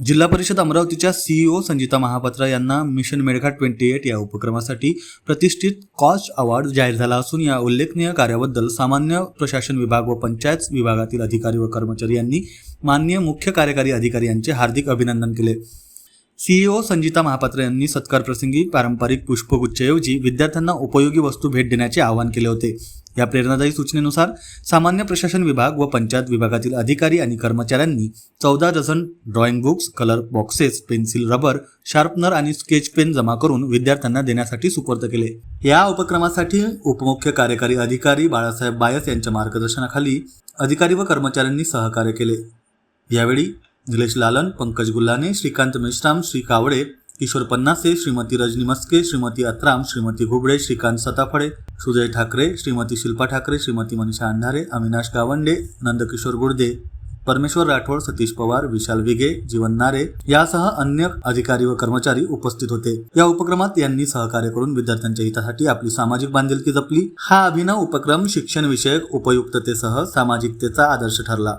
जिल्हा परिषद अमरावतीच्या सीईओ संजिता महापात्रा यांना मिशन मेळघाट ट्वेंटी एट या उपक्रमासाठी प्रतिष्ठित कॉच अवॉर्ड जाहीर झाला असून या उल्लेखनीय कार्याबद्दल सामान्य प्रशासन विभाग व पंचायत विभागातील अधिकारी व कर्मचारी यांनी माननीय मुख्य कार्यकारी अधिकारी यांचे हार्दिक अभिनंदन केले. सीईओ संजिता महापात्र यांनी सत्कार प्रसंगी पारंपरिक पुष्पगुच्छऐवजी विद्यार्थ्यांना उपयोगी वस्तू भेट देण्याचे आवाहन केले होते. या प्रेरणादायी सूचनेनुसार सामान्य प्रशासन विभाग व पंचायत विभागातील अधिकारी आणि कर्मचाऱ्यांनी चौदा dozen drawing books colour boxes pencil rubber sharpener आणि स्केच पेन जमा करून विद्यार्थ्यांना देण्यासाठी सुपूर्द केले. या उपक्रमासाठी उपमुख्य कार्यकारी अधिकारी बाळासाहेब बायस यांच्या मार्गदर्शनाखाली अधिकारी व कर्मचाऱ्यांनी सहकार्य केले. यावेळी निलेश लालन पंकज गुल्लाने श्रीकांत मेश्राम श्री कावडे किशोर पन्नासे श्रीमती रजनी मस्के श्रीमती अत्राम श्रीमती घुबडे श्रीकांत सताफळे सुजय ठाकरे श्रीमती शिल्पा ठाकरे श्रीमती मनीषा अंधारे अविनाश गावंडे नंदकिशोर गुडदे परमेश्वर राठोड सतीश पवार विशाल विगे जीवन नारे यासह अन्य अधिकारी व कर्मचारी उपस्थित होते. या उपक्रमात यांनी सहकार्य करून विद्यार्थ्यांच्या हितासाठी आपली सामाजिक बांधिलकी जपली. हा अभिनव उपक्रम शिक्षण विषयक उपयुक्ततेसह सामाजिकतेचा आदर्श ठरला.